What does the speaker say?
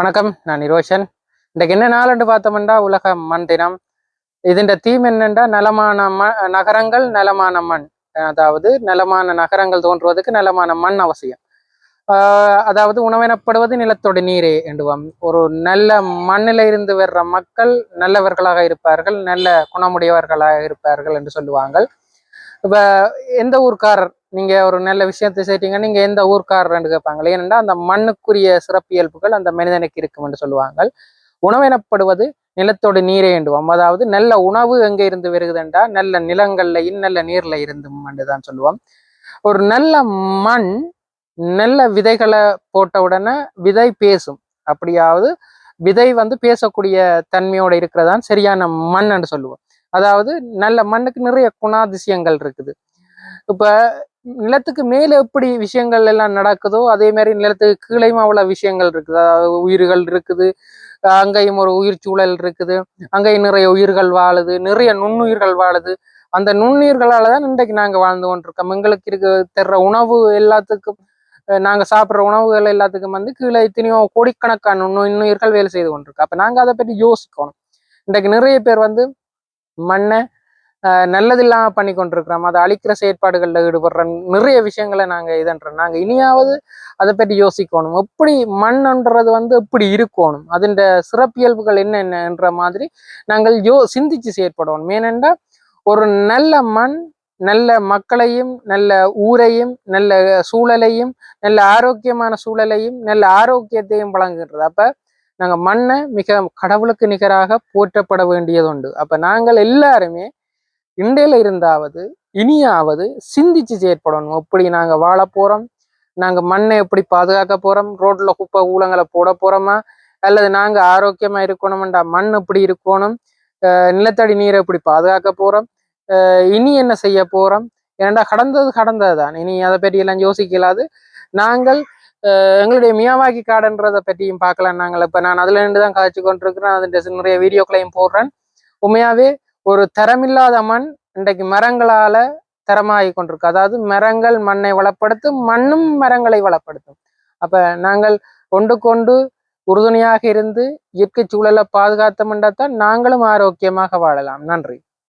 வணக்கம் நான் நிரோஷன். இன்றைக்கு என்ன நாள்னு பார்த்தோம்னா உலக மண் தினம். இதுண்ட தீம் என்னென்றா நலமான ம நகரங்கள் நலமான மண். அதாவது நலமான நகரங்கள் தோன்றுவதற்கு நலமான மண் அவசியம். அதாவது உணவெனப்படுவது நிலத்தோட நீரே என்றுவோம் ஒரு நல்ல மண்ணில் இருந்து வர்ற மக்கள் நல்லவர்களாக இருப்பார்கள் நல்ல குணமுடையவர்களாக இருப்பார்கள் என்று சொல்லுவாங்க இப்போ எந்த ஊர்க்காரர் நீங்க ஒரு நல்ல விஷயத்தை செய்றீங்க. நீங்க எந்த ஊர்க்காரர்னு கேட்பாங்க. ஏனென்றா அந்த மண்ணுக்குரிய சிறப்பியல்புகள் அந்த மனிதனுக்கு இருக்கும் என்று சொல்லுவாங்க உணவு எனப்படுவது நிலத்தோடு நீரே என்றுவோம் அதாவது நல்ல உணவு எங்க இருந்து வருகுதுண்டா நல்ல நிலங்கள்ல நல்ல நீர்ல இருந்தும் தான் சொல்லுவோம். ஒரு நல்ல மண் நல்ல விதைகளை போட்ட உடனே விதை பேசும். அப்படியாவது விதை வந்து பேசக்கூடிய தன்மையோட இருக்கிறதான் சரியான மண் என்று சொல்லுவோம். அதாவது நல்ல மண்ணுக்கு நிறைய குணாதிசயங்கள் இருக்குது. இப்போ நிலத்துக்கு மேல எப்படி விஷயங்கள் எல்லாம் நடக்குதோ அதே மாதிரி நிலத்துக்கு கீழேயும் அவ்வளவு விஷயங்கள் இருக்குது. அதாவது உயிர்கள் இருக்குது அங்கேயும் ஒரு உயிர் சூழல் இருக்குது அங்கேயும் நிறைய உயிர்கள் வாழுது நிறைய நுண்ணுயிர்கள் வாழுது. அந்த நுண்ணுயிர்களால் தான் இன்றைக்கு நாங்க வாழ்ந்து கொண்டிருக்கோம். எங்களுக்கு இருக்க தர்ற உணவு எல்லாத்துக்கும் நாங்கள் நாங்க சாப்பிட்ற உணவுகள் எல்லாத்துக்கும் வந்து கீழே எத்தனையோ கோடிக்கணக்கான நுண்ணுயிர்கள் வேலை செய்து கொண்டிருக்கு. அப்ப நாங்க அதை பற்றி யோசிக்கணும். இன்றைக்கு நிறைய பேர் வந்து மண்ணை ஆஹ் நல்லதில்லாம பண்ணி கொண்டிருக்கிறோம் அதை அழிக்கிற செயற்பாடுகளில் ஈடுபடுற நிறைய விஷயங்களை நாங்கள் இதன்றோம் நாங்கள் இனியாவது அதை பற்றி யோசிக்கணும். எப்படி மண்ணுன்றது வந்து எப்படி இருக்கணும்? அதன் சிறப்பியல்புகள் என்னென்னன்ற மாதிரி நாங்கள் யோ சிந்திச்சு செயற்படணும் ஏனென்றா ஒரு நல்ல மண் நல்ல மக்களையும் நல்ல ஊரையும் நல்ல சூழலையும் நல்ல ஆரோக்கியமான சூழலையும் நல்ல ஆரோக்கியத்தையும் வழங்குகின்றது அப்போ நாங்கள் மண்ணை மிக கடவுளுக்கு நிகராக போற்றப்பட வேண்டியது உண்டு அப்போ நாங்கள் எல்லாருமே இண்டையில இருந்தாவது இனியாவது சிந்திச்சு செயற்படணும் எப்படி நாங்க வாழ போறோம்? நாங்க மண்ணை எப்படி பாதுகாக்க போறோம்? ரோட்ல குப்பை ஊழங்களை போட போறோமா? அல்லது நாங்க ஆரோக்கியமா இருக்கணும்டா மண் எப்படி இருக்கணும்? நிலத்தடி நீரை எப்படி பாதுகாக்க போறோம்? இனி என்ன செய்ய போறோம்? ஏன்டா கடந்தது கடந்தது தான் இனி அதை பற்றி எல்லாம் யோசிக்கலாது. நாங்கள் எங்களுடைய மியாவாக்கி காடுன்றதை பற்றியும் பார்க்கலாம் நாங்கள். இப்போ நான் அதுல இருந்து தான் காய்ச்சி கொண்டிருக்கிறேன். அதில் நிறைய வீடியோக்களையும் போடுறேன். உண்மையாவே ஒரு தரமில்லாத மண் இன்றைக்கு மரங்களால தரமாகி கொண்டிருக்கு. அதாவது மரங்கள் மண்ணை வளப்படுத்தும் மண்ணும் மரங்களை வளப்படுத்தும். அப்ப நாங்கள் கொண்டு கொண்டு உறுதுணையாக இருந்து இயற்கை சூழலை பாதுகாத்தோம்னா தான் நாங்களும் ஆரோக்கியமாக வாழலாம். நன்றி.